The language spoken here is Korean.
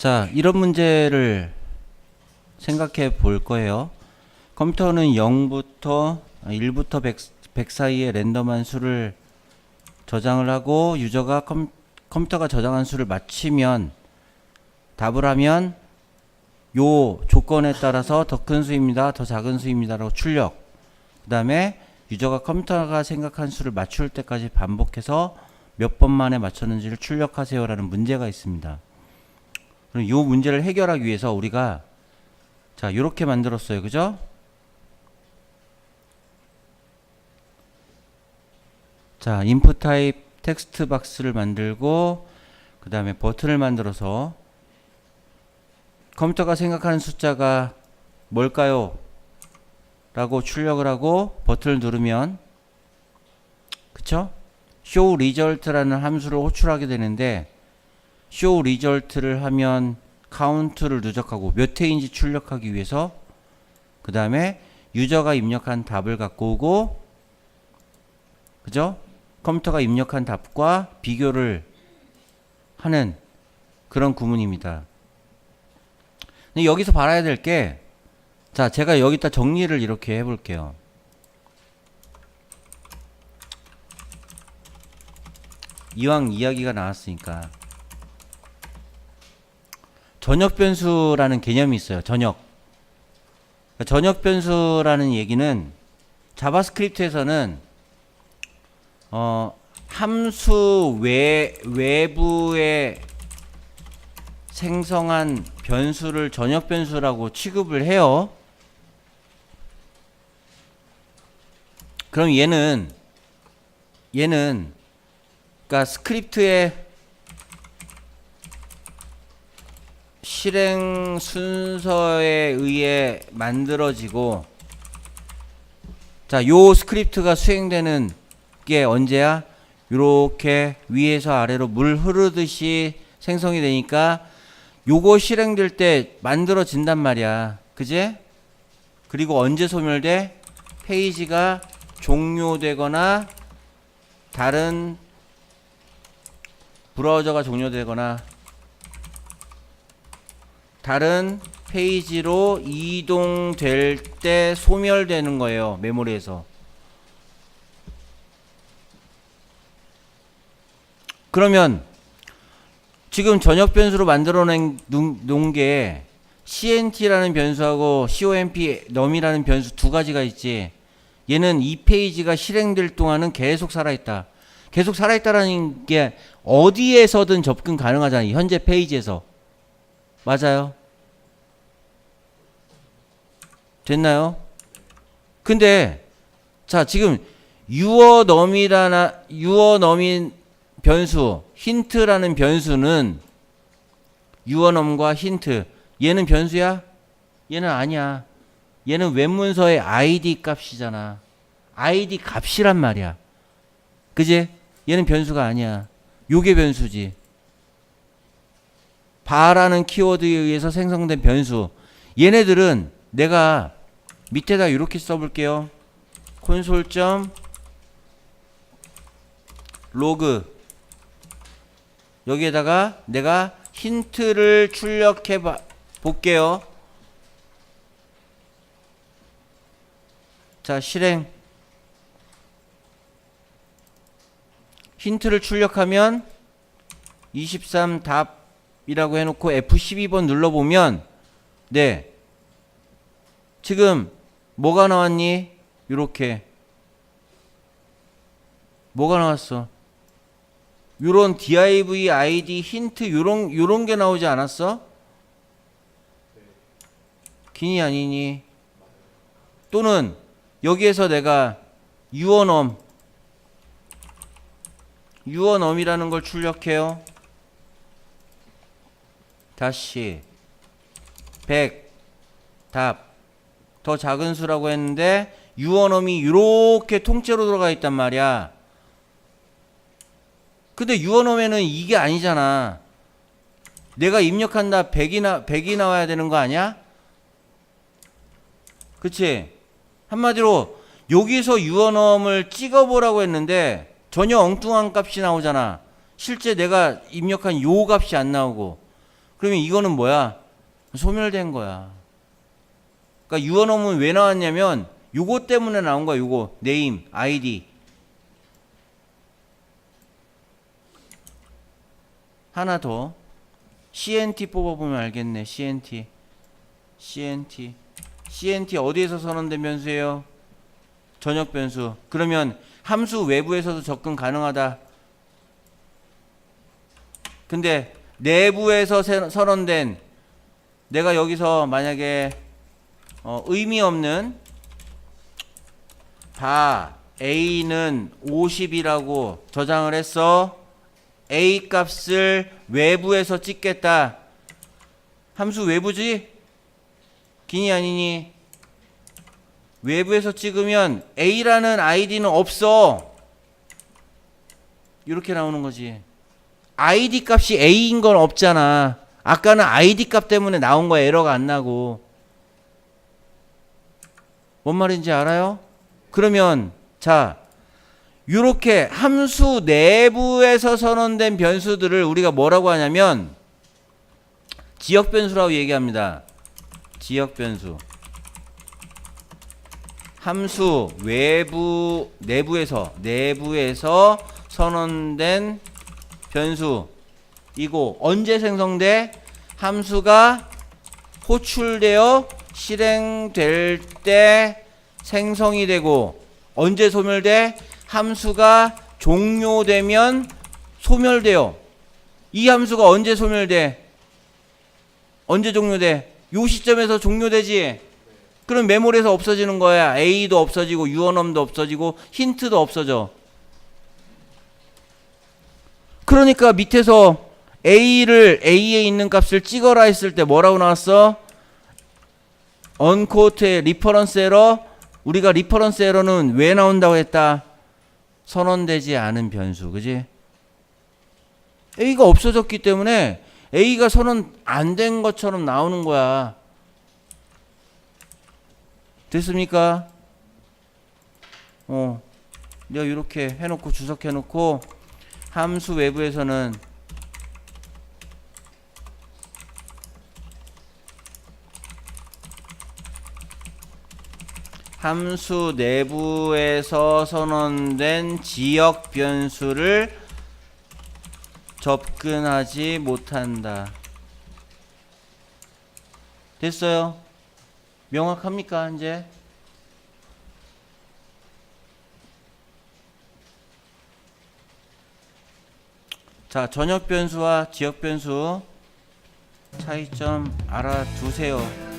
자, 이런 문제를 생각해 볼 거예요. 컴퓨터는 0부터 1부터 100, 100 사이의 랜덤한 수를 저장을 하고 유저가 컴, 컴퓨터가 저장한 수를 맞히면 답을 하면 요 조건에 따라서 더 큰 수입니다. 더 작은 수입니다라고 출력. 그 다음에 유저가 컴퓨터가 생각한 수를 맞출 때까지 반복해서 몇 번 만에 맞췄는지를 출력하세요라는 문제가 있습니다. 그럼 이 문제를 해결하기 위해서 우리가 자 이렇게 만들었어요, 그죠? 자 인풋 타입 텍스트 박스를 만들고 그 다음에 버튼을 만들어서 컴퓨터가 생각하는 숫자가 뭘까요? 라고 출력을 하고 버튼을 누르면 그쵸? show result라는 함수를 호출하게 되는데 show result를 하면 카운트를 누적하고 몇 회인지 출력하기 위해서 그 다음에 유저가 입력한 답을 갖고 오고 그죠? 컴퓨터가 입력한 답과 비교를 하는 그런 구문입니다. 근데 여기서 봐야 될 게, 자, 제가 여기다 정리를 이렇게 해 볼게요. 이왕 이야기가 나왔으니까. 전역 변수라는 개념이 있어요. 전역. 그러니까 전역 변수라는 얘기는 자바스크립트에서는 어, 함수 외, 외부에 생성한 변수를 전역 변수라고 취급을 해요. 그럼 얘는 얘는 그러니까 스크립트의 실행 순서에 의해 만들어지고 자, 요 스크립트가 수행되는 게 언제야? 요렇게 위에서 아래로 물 흐르듯이 생성이 되니까 요거 실행될 때 만들어진단 말이야. 그지? 그리고 언제 소멸돼? 페이지가 종료되거나 다른 브라우저가 종료되거나 다른 페이지로 이동될 때 소멸되는 거예요. 메모리에서. 그러면 지금 전역 변수로 만들어낸 놓은 게 CNT라는 변수하고 COMP 넘이라는 변수 두 가지가 있지. 얘는 이 페이지가 실행될 동안은 계속 살아있다. 계속 살아있다라는 게 어디에서든 접근 가능하잖아요. 현재 페이지에서. 맞아요. 됐나요? 근데 자 지금 유어 넘이라나 유어 넘인 변수 힌트라는 변수는 유어넘과 힌트 얘는 변수야? 얘는 아니야. 얘는 웹문서의 id 값이잖아. id 값이란 말이야. 그지? 얘는 변수가 아니야. 요게 변수지. 바라는 키워드에 의해서 생성된 변수. 얘네들은 내가 밑에다 이렇게 써볼게요. 콘솔.로그 여기에다가 내가 힌트를 출력해 봐, 볼게요. 자, 실행. 힌트를 출력하면 23 답이라고 해놓고 F12번 눌러보면 네. 지금 뭐가 나왔니? 이렇게 뭐가 나왔어? 요런 div id 힌트 요런 요런 게 나오지 않았어? 기니 아니니? 또는 여기에서 내가 유언엄 유언엄이라는 걸 출력해요. 다시 100 답 더 작은 수라고 했는데 유언엄이 이렇게 통째로 들어가 있단 말이야. 근데 유언엄에는 이게 아니잖아. 내가 입력한다 100이 나 100이 나와야 되는 거 아니야? 그치? 한마디로 여기서 유언엄을 찍어보라고 했는데 전혀 엉뚱한 값이 나오잖아. 실제 내가 입력한 요 값이 안 나오고. 그러면 이거는 뭐야? 소멸된 거야. 그러니까 유언음은 왜 나왔냐면 요거 때문에 나온 거야. 요거 네임, 아이디. 하나 더. CNT 뽑아보면 알겠네. CNT. CNT. CNT 어디에서 선언된 변수예요? 전역 변수. 그러면 함수 외부에서도 접근 가능하다. 근데 내부에서 세- 선언된 내가 여기서 만약에 어, 의미 없는 바 A는 50이라고 저장을 했어. A 값을 외부에서 찍겠다. 함수 외부지? 기니 아니니? 외부에서 찍으면 A라는 아이디는 없어. 이렇게 나오는 거지. 아이디 값이 A인 건 없잖아. 아까는 아이디 값 때문에 나온 거야. 에러가 안 나고. 뭔 말인지 알아요? 그러면 자, 이렇게 함수 내부에서 선언된 변수들을 우리가 뭐라고 하냐면 지역 변수라고 얘기합니다. 지역 변수. 함수 외부 내부에서 내부에서 선언된 변수 이고 언제 생성돼? 함수가 호출되어 실행될 때 생성이 되고 언제 소멸돼? 함수가 종료되면 소멸돼요. 이 함수가 언제 소멸돼? 언제 종료돼? 요 시점에서 종료되지. 그럼 메모리에서 없어지는 거야. A도 없어지고 유언음도 없어지고 힌트도 없어져. 그러니까 밑에서 A를 A에 있는 값을 찍어라 했을 때 뭐라고 나왔어? 언코트의 리퍼런스 에러 우리가 리퍼런스 에러는 왜 나온다고 했다? 선언되지 않은 변수 그지? A가 없어졌기 때문에 A가 선언 안 된 것처럼 나오는 거야 됐습니까? 어 내가 이렇게 해놓고 주석해놓고 함수 외부에서는 함수 내부에서 선언된 지역 변수를 접근하지 못한다. 됐어요? 명확합니까, 이제? 자, 전역 변수와 지역 변수 차이점 알아두세요.